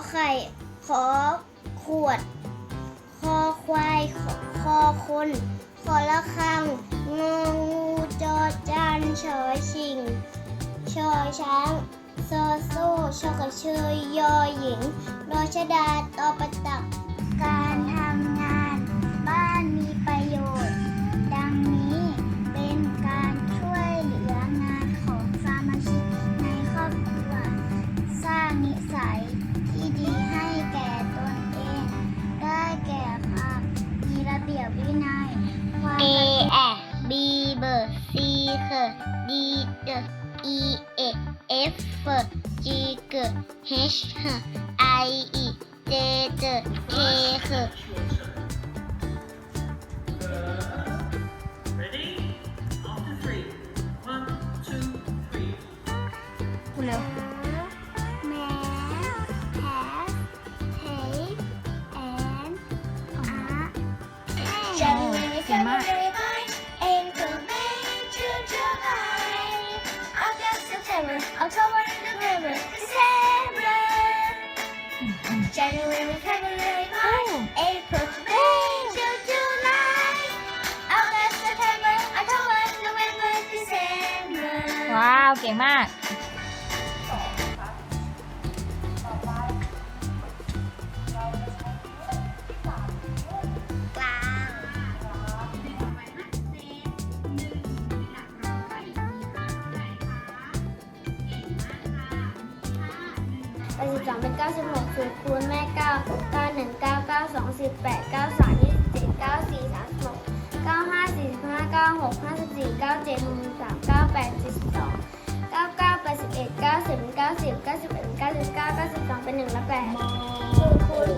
อไข่ขอขวด คอควายขอคอคนขอละคังงองูจอจานชอชิง ชอช้างซอโซ่ชอกระเชยยอหญิงรอชดาตอประตักการ เบียบวินัยความ A แอ B เบอร์ C เค D เด E เอ F เฟ G เก H เค I E J เจ K เค Ready? After three. One, two, three. คุ January February March April May June July August September October November December ว้าว เก่งมาก กลางแปดสิบสองเป็นเก้าสิบหกศูนย์คูณ สิบแปดเก้าสามยี่สิบเจ็ดเก้าสี่สามหกเก้าห้าสี่สิบห้าเก้าหกห้าสิบสี่เก้าเจ็ดหกสามเก้าแปดสี่สิบสองเก้าเก้าแปดสิบเอ็ดเก้าสิบเก้าสิบเก้าสิบเอ็ดเก้าสิบเก้าเก้าสิบสองเป็นหนึ่งและแปดศูนย์คูณ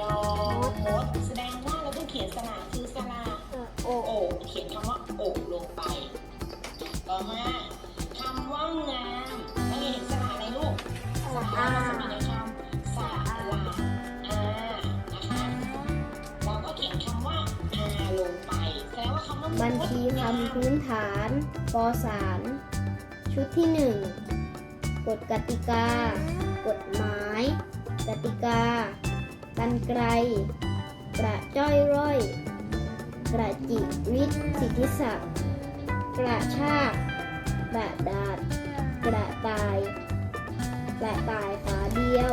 ดอมดแสดงว่าเราต้องเขียนสระคือสระโอเขียนคำว่าโอลงไป ต่อมา บัญชีคำพื้นฐานป .3 ชุดที่ 1 กฎกติกา กฎหมาย กติกา กันไกล กระจ้อยร่อย กระจิวิทย์สิทธิศักดิ์กระชากกระดาษ กระต่าย กระต่ายขาเดียว